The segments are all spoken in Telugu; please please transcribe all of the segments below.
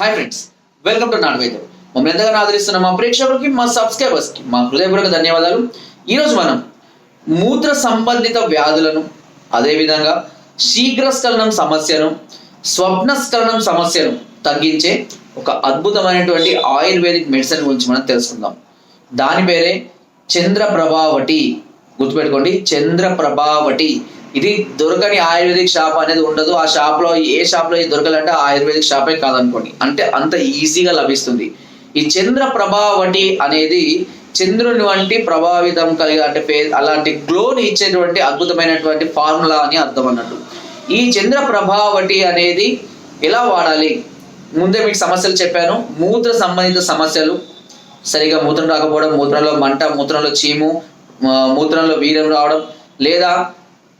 హాయ్ ఫ్రెండ్స్ వెల్కమ్ టు నాటువైద్యం మమ్మల్ని ఎంతగానో ఆదరిస్తున్న మా ప్రేక్షకులకి మా సబ్స్క్రైబర్స్కి మా హృదయపూర్వక ధన్యవాదాలు. ఈరోజు మనం మూత్ర సంబంధిత వ్యాధులను అదేవిధంగా శీఘ్రస్ఖలనం సమస్యను స్వప్నస్ఖలనం సమస్యను తగ్గించే ఒక అద్భుతమైనటువంటి ఆయుర్వేదిక్ మెడిసిన్ గురించి మనం తెలుసుకుందాం. దాని పేరే చంద్రప్రభావటి గుర్తుపెట్టుకోండి చంద్రప్రభావటి ఇది దొరకని ఆయుర్వేదిక్ షాప్ అనేది ఉండదు. ఆ షాప్లో ఏ షాప్లో ఇది దొరకాలంటే ఆయుర్వేదిక్ షాపే కాదనుకోండి. అంటే అంత ఈజీగా లభిస్తుంది. ఈ చంద్ర ప్రభావటి అనేది చంద్రుని వంటి ప్రభావితం కలిగే అంటే పే- అలాంటి గ్లోని ఇచ్చేటువంటి అద్భుతమైనటువంటి ఫార్ములా అని అర్థం అన్నట్టు. ఈ చంద్ర ప్రభావటి అనేది ఎలా వాడాలి? ముందే మీకు సమస్యలు చెప్పాను. మూత్ర సంబంధిత సమస్యలు. సరిగా మూత్రం రాకపోవడం మూత్రంలో మంట మూత్రంలో చీము మూత్రంలో వీర్యం రావడం లేదా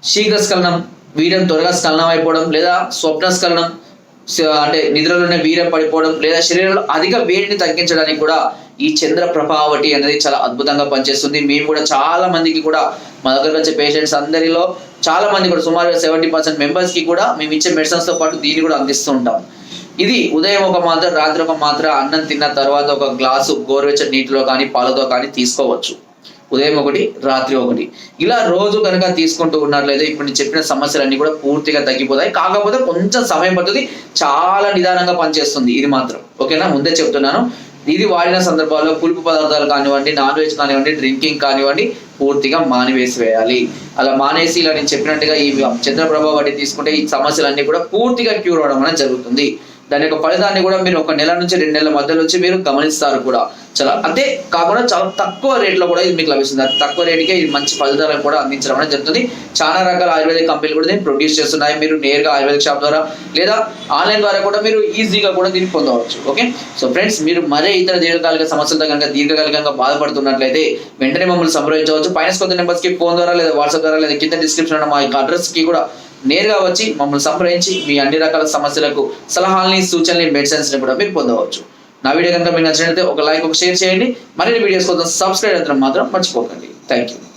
శీఘ్రస్ఖలనం వీర్యం త్వరగా స్ఖలనం అయిపోవడం లేదా స్వప్నస్ఖలనం స- అంటే నిద్రలోనే వీర్యం పడిపోవడం లేదా శరీరంలో అధిక వేడిని తగ్గించడానికి కూడా ఈ చంద్ర ప్రభావటి అనేది చాలా అద్భుతంగా పనిచేస్తుంది. మేము కూడా చాలా మందికి కూడా మా దగ్గర వచ్చే పేషెంట్స్ అందరిలో చాలా మంది కూడా సుమారు సెవెంటీ పర్సెంట్ మెంబర్స్కి కూడా మేము ఇచ్చే మెడిసిన్స్తో పాటు దీన్ని కూడా అందిస్తూ ఉంటాం. ఇది ఉదయం ఒక మాత్ర రాత్రి ఒక మాత్ర అన్నం తిన్న తర్వాత ఒక గ్లాసు గోరువెచ్చని నీటిలో కానీ పాలతో కానీ తీసుకోవచ్చు. ఉదయం ఒకటి రాత్రి ఒకటి. ఇలా రోజు కనుక తీసుకుంటూ ఉన్నట్లయితే ఇప్పుడు నేను చెప్పిన సమస్యలన్నీ కూడా పూర్తిగా తగ్గిపోతాయి. కాకపోతే కొంచెం సమయం పడుతుంది. చాలా నిదానంగా పనిచేస్తుంది. ఇది మాత్రం. ఓకేనా? ముందే చెప్తున్నాను. ఇది వాడిన సందర్భాల్లో పులుపు పదార్థాలు కానివ్వండి నాన్ వెజ్ కానివ్వండి డ్రింకింగ్ కానివ్వండి పూర్తిగా మానివేసి వేయాలి అలా మానేసి ఇలా నేను చెప్పినట్టుగా ఈ చంద్రప్రభ వాటి తీసుకుంటే ఈ సమస్యలన్నీ కూడా పూర్తిగా క్యూర్ అవడం అనేది జరుగుతుంది. దాని యొక్క ఫలితాన్ని కూడా మీరు ఒక నెల నుంచి రెండు నెలల మధ్య నుంచి మీరు గమనిస్తారు కూడా. చాలా అంతే కాకుండా చాలా తక్కువ రేట్లో కూడా ఇది మీకు లభిస్తుంది. అది తక్కువ రేటుకే ఇది మంచి ఫలితాలను కూడా అందించడం అనేది జరుగుతుంది. చాలా రకాల ఆయుర్వేదిక కంపెనీలు కూడా దీన్ని ప్రొడ్యూస్ చేస్తున్నాయి. మీరు నేరుగా ఆయుర్వేదిక షాప్ ద్వారా లేదా ఆన్లైన్ ద్వారా కూడా మీరు ఈజీగా కూడా దీన్ని పొందవచ్చు. ఓకే? సో ఫ్రెండ్స్ మీరు మరే ఇతర దీర్ఘకాలిక సమస్యలతో కనుక దీర్ఘకాలికంగా బాధపడుతున్నట్లయితే వెంటనే మమ్మల్ని సంప్రదించవచ్చు. పైన కొంత నెంబర్స్కి ఫోన్ ద్వారా లేదా వాట్సాప్ ద్వారా లేదా కింద డిస్క్రిప్షన్ మా యొక్క అడ్రస్కి కూడా నేరుగా వచ్చి మమ్మల్ని సంప్రదించి మీ అన్ని రకాల సమస్యలకు సలహాలని సూచనలు మెడిసిన్స్ని కూడా మీరు పొందవచ్చు. నా వీడియో కనుక మీకు నచ్చినట్లయితే ఒక లైక్ ఒక షేర్ చేయండి. మరిన్ని వీడియోస్ కోసం సబ్స్క్రైబ్ అయితే మాత్రం మర్చిపోకండి. Thank you